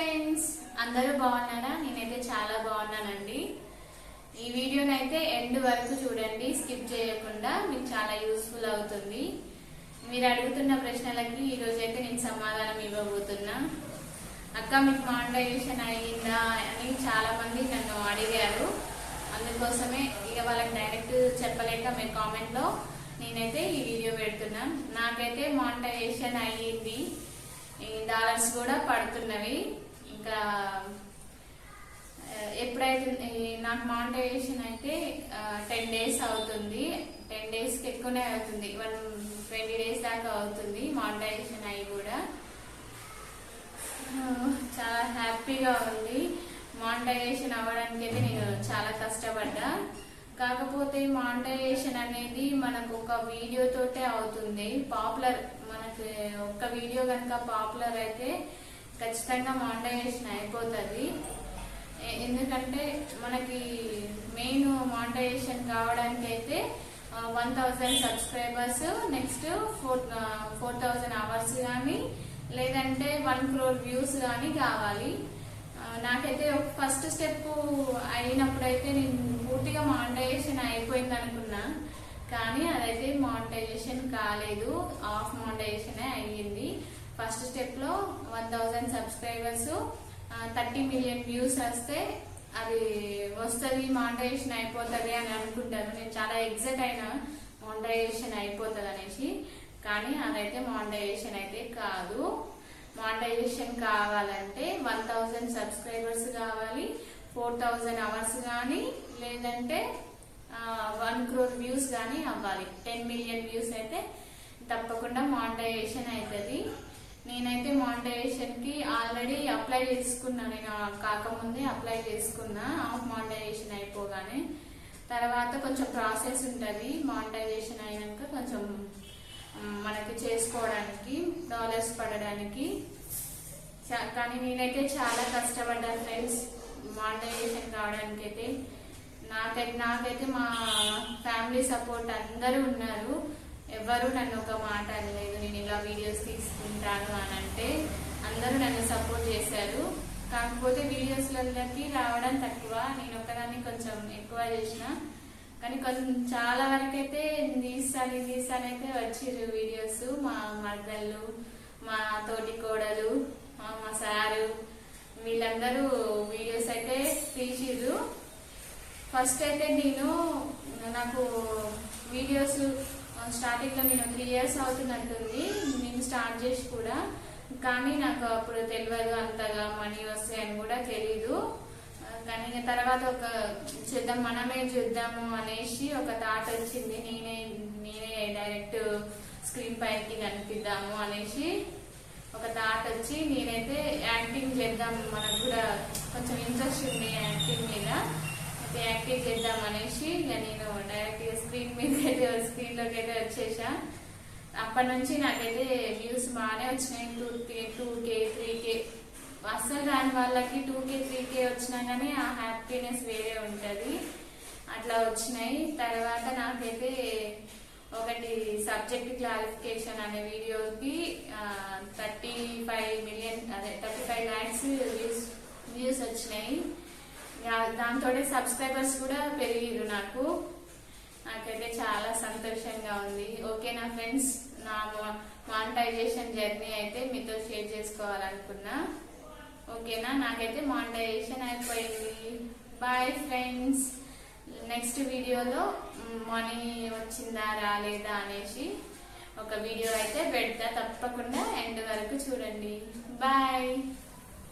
Friends అందరూ బాగున్నారా? నేనైతే చాలా బాగున్నానండి. ఈ వీడియోని అయితే ఎండ్ వరకు చూడండి స్కిప్ చేయకుండా మీకు చాలా యూస్ఫుల్ అవుతుంది. మీరు అడుగుతున్న ప్రశ్నలకి ఈరోజు అయితే నేను సమాధానం ఇవ్వబోతున్నా. అక్క మీకు మానిటైజేషన్ అయ్యిందా అని చాలా మంది నన్ను అడిగారు. అందుకోసమే ఇక వాళ్ళకి డైరెక్ట్ చెప్పలేక మీ కామెంట్లో నేనైతే ఈ వీడియో పెడుతున్నాను నాకైతే మానిటైజేషన్ అయ్యింది. డాలర్స్ కూడా పడుతున్నవి. ఎప్పుడైతే నాకు మానిటైజేషన్ అయితే టెన్ డేస్ అవుతుంది. టెన్ డేస్కి ఎక్కువనే అవుతుంది. వన్ ట్వంటీ డేస్ దాకా అవుతుంది మానిటైజేషన్ అయ్యి కూడా. చాలా హ్యాపీగా ఉంది. మానిటైజేషన్ అవ్వడానికి అయితే నేను చాలా కష్టపడ్డా. కాకపోతే మానిటైజేషన్ అనేది మనకు ఒక వీడియోతోటే అవుతుంది. పాపులర్ మనకి ఒక వీడియో కనుక పాపులర్ అయితే ఖచ్చితంగా మానిటైజేషన్ అయిపోతుంది. ఎందుకంటే మనకి మెయిన్ మానిటైజేషన్ కావడానికి అయితే one thousand subscribers next four four thousand hours కానీ లేదంటే వన్ క్రోర్ వ్యూస్ కానీ కావాలి. నాకైతే ఫస్ట్ స్టెప్ అయినప్పుడైతే నేను పూర్తిగా మానిటైజేషన్ అయిపోయింది అనుకున్నా కానీ అదైతే మానిటైజేషన్ కాలేదు. ఆఫ్ మానిటైజేషన్ ఫస్ట్ స్టెప్లో one thousand subscribers thirty million views వస్తే అది వస్తుంది మానిటైజేషన్ అయిపోతుంది అని అనుకుంటాను నేను చాలా ఎగ్జైట్ అయినా మానిటైజేషన్ అయిపోతుంది అనేసి. కానీ అదైతే మానిటైజేషన్ అయితే కాదు. మానిటైజేషన్ కావాలంటే వన్ థౌజండ్ సబ్స్క్రైబర్స్ కావాలి ఫోర్ థౌజండ్ అవర్స్ కానీ లేదంటే వన్ క్రోర్ వ్యూస్ కానీ అవ్వాలి. టెన్ మిలియన్ వ్యూస్ అయితే తప్పకుండా మానిటైజేషన్ అవుతుంది నేనైతే మానిటైజేషన్కి ఆల్రెడీ అప్లై చేసుకున్నాను. నేను కాకముందే అప్లై చేసుకున్నా. ఆఫ్ మానిటైజేషన్ అయిపోగానే తర్వాత కొంచెం ప్రాసెస్ ఉంటుంది. మానిటైజేషన్ అయినాక కొంచెం మనకి చేసుకోవడానికి డాలర్స్ పడడానికి. కానీ నేనైతే చాలా కష్టపడ్డా ఫ్రెండ్స్. మానిటైజేషన్ కావడానికి అయితే నాకైతే నాకైతే మా ఫ్యామిలీ సపోర్ట్ అందరూ ఉన్నారు. ఎవరు నన్ను ఒక మాట అనలేదు నేను ఇలా వీడియోస్ తీసుకుంటాను అని అంటే అందరూ నన్ను సపోర్ట్ చేశారు. కాకపోతే వీడియోస్లకి రావడం తక్కువ. నేను ఒకదాన్ని కొంచెం ఎక్కువ చేసిన. కానీ కొంచెం చాలా వరకు అయితే తీస్తాను తీస్తాను అయితే వచ్చిర్రు వీడియోస్ మా మర్దళ్ళు మా తోటి కోడలు మా మా సారు వీళ్ళందరూ వీడియోస్ అయితే తీసిర్రు. ఫస్ట్ అయితే నేను నాకు వీడియోస్ స్టార్టింగ్లో నేను త్రీ ఇయర్స్ అవుతున్నట్టుంది నేను స్టార్ట్ చేసి కూడా కానీ నాకు అప్పుడు తెలియదు అంతగా మనీ వస్తాయని కూడా తెలీదు. కానీ తర్వాత ఒక చేద్దాం మనమే చూద్దాము అనేసి ఒక థాట్ వచ్చింది. నేనే నేనే డైరెక్ట్ స్క్రీన్ పైకి కనిపిద్దాము అనేసి ఒక థాట్ వచ్చి నేనైతే యాక్టింగ్ చేద్దాం. మనకు కూడా కొంచెం ఇంట్రెస్ట్ ఉంది యాక్టింగ్ మీద. అయితే చేద్దాం అనేసి ఇక నేను డైరెక్ట్ స్క్రీన్ మీద అయితే స్క్రీన్లోకి అయితే వచ్చేసా. అప్పటి నుంచి నాకైతే వ్యూస్ బాగానే వచ్చినాయి. Two K two K three K అస్సలు దాని వాళ్ళకి టూ కే త్రీ కే వచ్చినా కానీ ఆ హ్యాపీనెస్ వేరే ఉంటుంది. అట్లా వచ్చినాయి. తర్వాత నాకైతే ఒకటి సబ్జెక్ట్ క్లారిఫికేషన్ అనే వీడియోకి థర్టీ ఫైవ్ మిలియన్ అదే thirty five lakhs views views వచ్చినాయి. దాంతో సబ్స్క్రైబర్స్ కూడా పెరిగిరు నాకు. నాకైతే చాలా సంతోషంగా ఉంది. ఓకే నా ఫ్రెండ్స్ నా మానిటైజేషన్ జర్నీ అయితే మీతో షేర్ చేసుకోవాలనుకున్నా. ఓకేనా నాకైతే మానిటైజేషన్ అయిపోయింది. బాయ్ ఫ్రెండ్స్ నెక్స్ట్ వీడియోలో మనీ వచ్చిందా రాలేదా అనేసి ఒక వీడియో అయితే పెడతా. తప్పకుండా ఎండ్ వరకు చూడండి. బాయ్